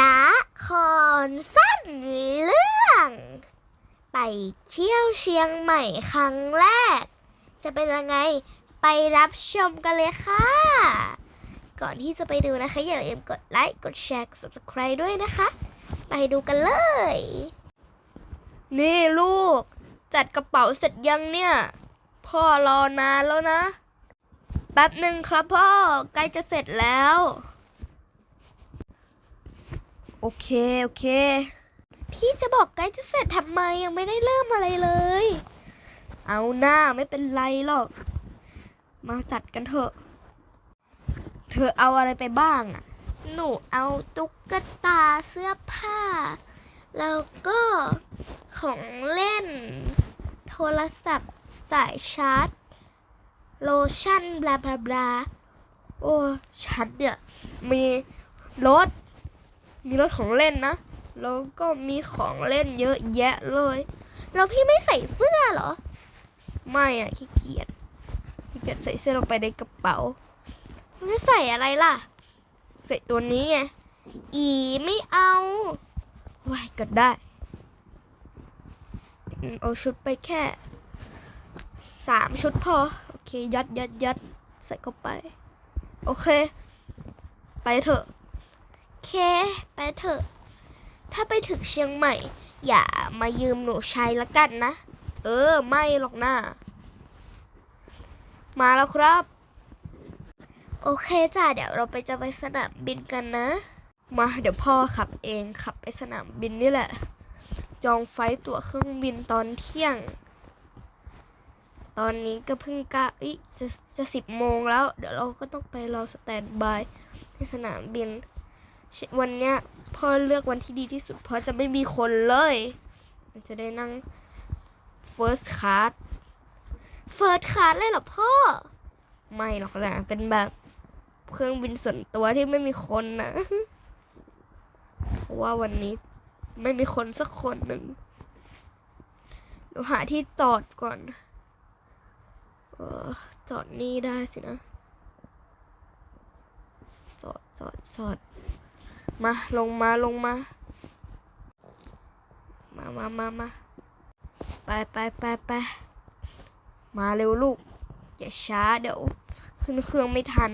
ละครสั้นเรื่อง ไปเที่ยวเชียงใหม่ครั้งแรก จะเป็นยังไงไปรับชมกันเลยค่ะ ก่อนที่จะไปดูนะคะ อย่าลืมกดไลค์กดแชร์ subscribe ด้วยนะคะ ไปดูกันเลย นี่ลูก จัดกระเป๋าเสร็จยังเนี่ย พ่อรอนานแล้วนะ แป๊บหนึ่งครับพ่อ ใกล้จะเสร็จแล้ว โอเค โอเค พี่จะบอกใกล้จะเสร็จทำไมยังไม่ได้เริ่มอะไรเลย เอาหน้าไม่เป็นไรหรอก มาจัดกันเถอะ เธอเอาอะไรไปบ้างอะหนูเอาตุ๊กตาเสื้อผ้า แล้วก็ของเล่น โทรศัพท์สายชาร์จ โลชั่น บลาบลาบลาโอ้ ฉันเนี่ย มีรถ มีรถของเล่นนะ แล้วก็มีของเล่นเยอะแยะเลย แล้วพี่ไม่ใส่เสื้อเหรอ ไม่อะขี้เกียจขี้เกียจใส่เสื้อลงไปในกระเป๋ามันจะใส่อะไรล่ะ ใส่ตัวนี้ไง อีไม่เอาว้ายก็ได้อืมเอาชุดไปแค่สามชุดพอ โอเค ยัดยัดยัดใส่เข้าไป โอเค ไปเถอะ เค ไปเถอะ ถ้าไปถึงเชียงใหม่ อย่ามายืมหนูใช้ละกันนะ เออ ไม่หรอกนะมาแล้วครับ โอเคจ้ะเดี๋ยวเราไปจะไปสนามบินกันนะ มาเดี๋ยวพ่อขับเองขับไปสนามบินนี่แหละ จองไฟตั๋วเครื่องบินตอนเที่ยง ตอนนี้ก็เพิ่งกะอิจะจะสิบโมงแล้ว เดี๋ยวเราก็ต้องไปรอสแตนบายที่สนามบิน วันเนี้ยพ่อเลือกวันที่ดีที่สุด เพราะจะไม่มีคนเลย มันจะได้นั่ง first class เฟิร์สคลาสเลยเหรอพ่อ ไม่หรอกนะ เป็นแบบเครื่องบินส่วนตัวที่ไม่มีคนนะเพราะว่าวันนี้ไม่มีคนสักคนหนึ่งดี๋ยวหาที่จอดก่อนเออจอดนี่ได้สินะ จอดจอดจอด มาลงมาลงมา มามามามาไปไปไปไปมาเร็วลูก อย่าช้าเดี๋ยว ขึ้นเครื่องไม่ทัน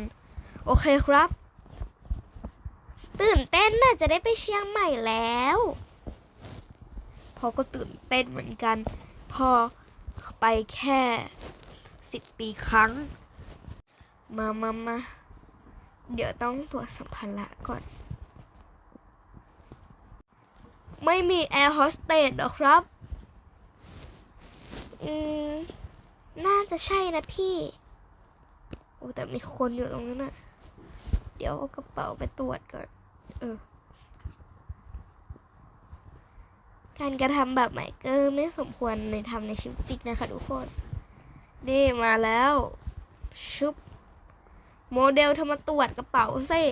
โอเคครับ ตื่นเต้นน่ะจะได้ไปเชียงใหม่แล้วพ่อก็ตื่นเต้นเหมือนกันพ่อไปแค่สิบปีครั้ง มามามา เดี๋ยวต้องตรวจสัมภาระก่อน ไม่มีแอร์โฮสเตสหรอครับ อืม น่าจะใช่นะพี่ โอ้แต่มีคนอยู่ตรงนั้นนะเดี๋ยวเอากระเป๋าไปตรวจก่อน เออ การกระทำแบบใหม่ก็ไม่สมควรในทำในชีวิตจริงนะคะทุกคน นี่มาแล้ว ชุบ โมเดลทำมาตรวจกระเป๋าสิ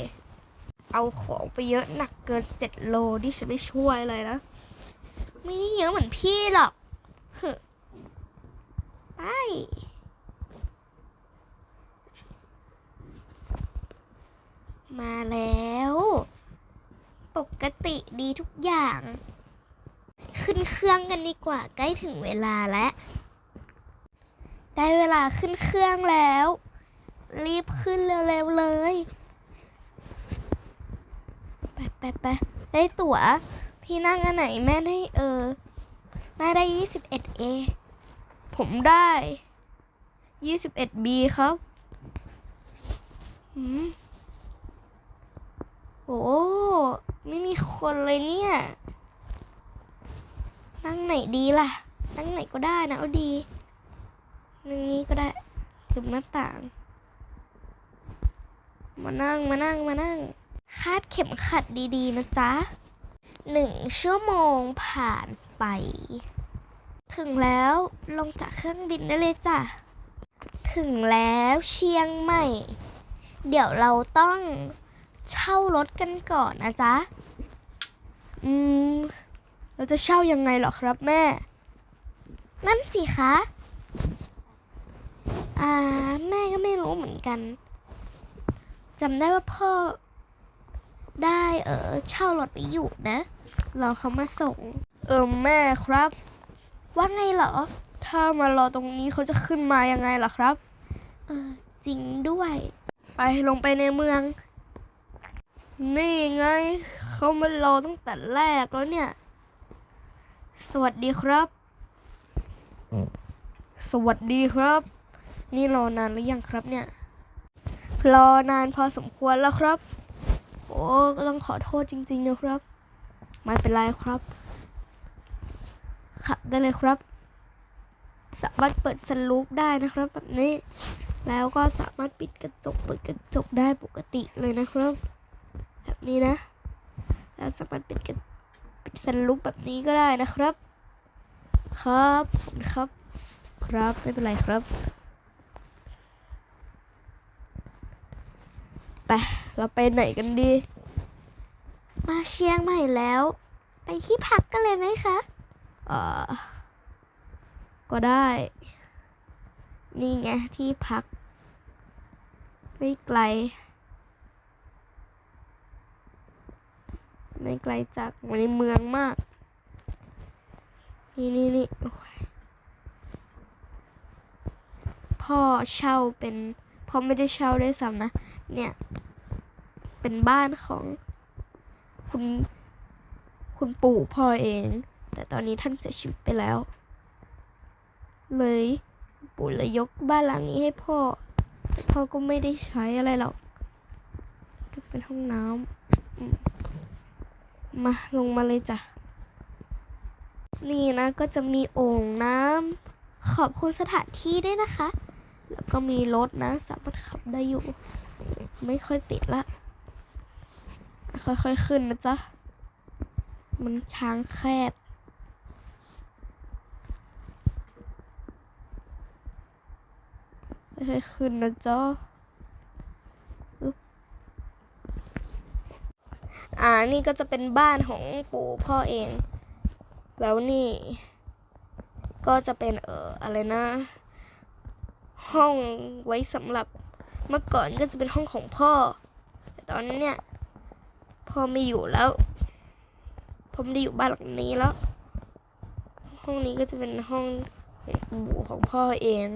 เอาของไปเยอะหนักเกินเจ็ดโลที่ฉันไม่ช่วยเลยนะไม่ได้เยอะเหมือนพี่หรอกเฮ้ไปมาแล้ว ปกติดีทุกอย่าง ขึ้นเครื่องกันดีกว่าใกล้ถึงเวลาแล้ว ได้เวลาขึ้นเครื่องแล้ว รีบขึ้นเร็วๆเลย ไปไปได้ตั๋วพี่นั่งอันไหนแม่ได้เออแม่ได้ 21A ผมได้ 21B ครับหืมโอ้ไม่มีคนเลยเนี่ย นั่งไหนดีล่ะ นั่งไหนก็ได้นะเอาดีนั่งนี้ก็ได้หรือหน้าต่าง มานั่งมานั่งมานั่ง คาดเข็มขัดดีๆ นะจ๊ะหนึ่งชั่วโมงผ่านไป ถึงแล้วลงจากเครื่องบินได้เลยจ้ะ ถึงแล้วเชียงใหม่ เดี๋ยวเราต้องเช่ารถกันก่อนนะจ๊ะ อืม เราจะเช่ายังไงหรอครับแม่ นั่นสิคะ อ่า แม่ก็ไม่รู้เหมือนกันจำได้ว่าพ่อ ได้เออเช่ารถไปอยู่นะ รอเขามาส่ง เออแม่ครับ ว่าไงเหรอ ถ้ามารอตรงนี้เขาจะขึ้นมายังไงล่ะครับ เออจริงด้วย ไปลงไปในเมือง นี่ไง เขามารอตั้งแต่แรกแล้วเนี่ย สวัสดีครับ สวัสดีครับ นี่รอนานหรือยังครับเนี่ย รอนานพอสมควรแล้วครับ โอ้ก็ต้องขอโทษจริง ๆ นะครับ ไม่เป็นไรครับขับได้เลยครับ สามารถเปิดสลูปได้นะครับ แบบนี้ แล้วก็สามารถปิดกระจกเปิดกระจกได้ปกติเลยนะครับ แบบนี้นะ แล้วสามารถปิดกระปิดสลูปแบบนี้ก็ได้นะครับ ครับขอบคุณครับ ครับไม่เป็นไรครับ ไป เราไปไหนกันดี มาเชียงใหม่แล้ว ไปที่พักกันเลยไหมคะเอ่อก็ได้ นี่ไงที่พัก ไม่ไกล ไม่ไกลจากในเมืองมาก นี่นี่นี่โอ้ยพ่อเช่าเป็นพ่อไม่ได้เช่าได้วยซ้ำนะ เนี่ย เป็นบ้านของคุณคุณปู่พ่อเอง แต่ตอนนี้ท่านเสียชีวิตไปแล้ว เลยปู่เลยยกบ้านหลังนี้ให้พ่อ แต่พ่อก็ไม่ได้ใช้อะไรหรอก ก็จะเป็นห้องน้ำมมาลงมาเลยจ้ะ นี่นะก็จะมีโอ่งน้ำขอบคุณสถานที่ด้วยนะคะ แล้วก็มีรถนะสามารถขับได้อยู่ ไม่ค่อยติดละ ค่อยๆขึ้นนะจ๊ะ มันทางแคบ ค่อยๆขึ้นนะจ๊ะอ่า นี่ก็จะเป็นบ้านของปู่พ่อเอง แล้วนี่ ก็จะเป็นเอ่ออะไรนะ ห้องไว้สำหรับเมื่อก่อนก็จะเป็นห้องของพ่อ แต่ตอนนี้เนี่ย พ่อไม่อยู่แล้วพ่อไม่ได้อยู่บ้านหลังนี้แล้ว ห้องนี้ก็จะเป็นห้องของปู่ของพ่อเอง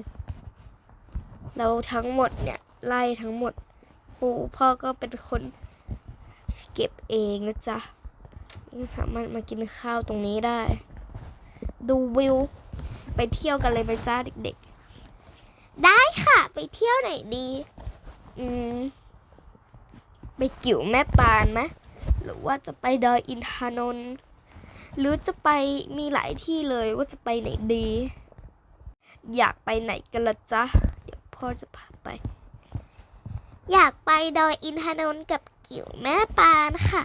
แล้วทั้งหมดเนี่ยไล่ทั้งหมดปู่พ่อก็เป็นคนเก็บเองนะจ๊ะสามารถมากินข้าวตรงนี้ได้ ดูวิว ไปเที่ยวกันเลยไหมจ้าเด็กๆ ได้ค่ะ ไปเที่ยวไหนดี อืม ไปกิ่วแม่ปานไหมหรือว่าจะไปดอยอินทนนท์หรือจะไปมีหลายที่เลยว่าจะไปไหนดี อยากไปไหนกันละจ๊ะ เดี๋ยวพ่อจะพาไป อยากไปดอยอินทนนท์กับกิ่วแม่ปานค่ะ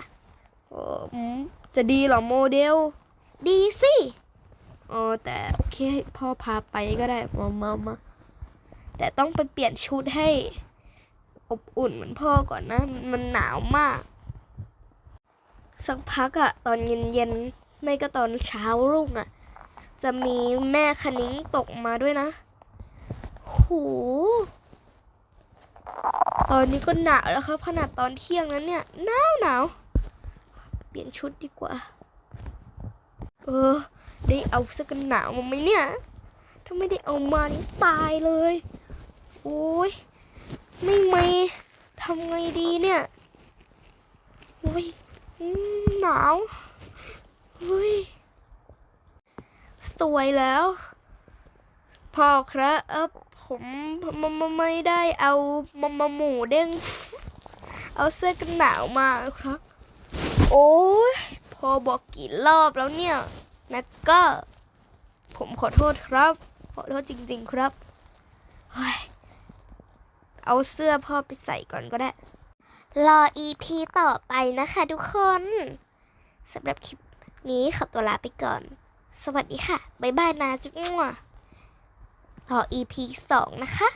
โอ้อืมจะดีเหรอโมเดล ดีสิเออแต่โอเคพ่อพาไปก็ได้มามามาแต่ต้องไปเปลี่ยนชุดให้ อบอุ่นเหมือนพ่อก่อนนะ มันหนาวมาก สักพักอะตอนเย็นๆไม่ก็ตอนเช้ารุ่งอะจะมีแม่คณิ้งตกมาด้วยนะโหตอนนี้ก็หนาวแล้วครับ ขนาดตอนเที่ยงนั้นเนี่ยหนาวหนาวเปลี่ยนชุดดีกว่า เออ ได้เอาเสื้อกันหนาวมาไหมเนี่ย ถ้าไม่ได้เอามานี่ตายเลย โอ้ย ไม่มีทำไงดีเนี่ยโอ้ยหนาวเฮ้ยสวยแล้วพ่อครับผมมมไม่ได้เอามมหมูเด้งเอาเสื้อกันหนาวมาครับ โอ้ยพอบอกกี่รอบแล้วเนี่ยแม็กเกอร์ผมขอโทษครับ ขอโทษจริง ๆ ครับ เอาเสื้อพ่อไปใส่ก่อนก็ได้ รอ EP ต่อไปนะคะทุกคนสำหรับคลิปนี้ขอตัวลาไปก่อน สวัสดีค่ะ บ๊ายบายนะจุ๊บมั่วรอ EP 2นะคะ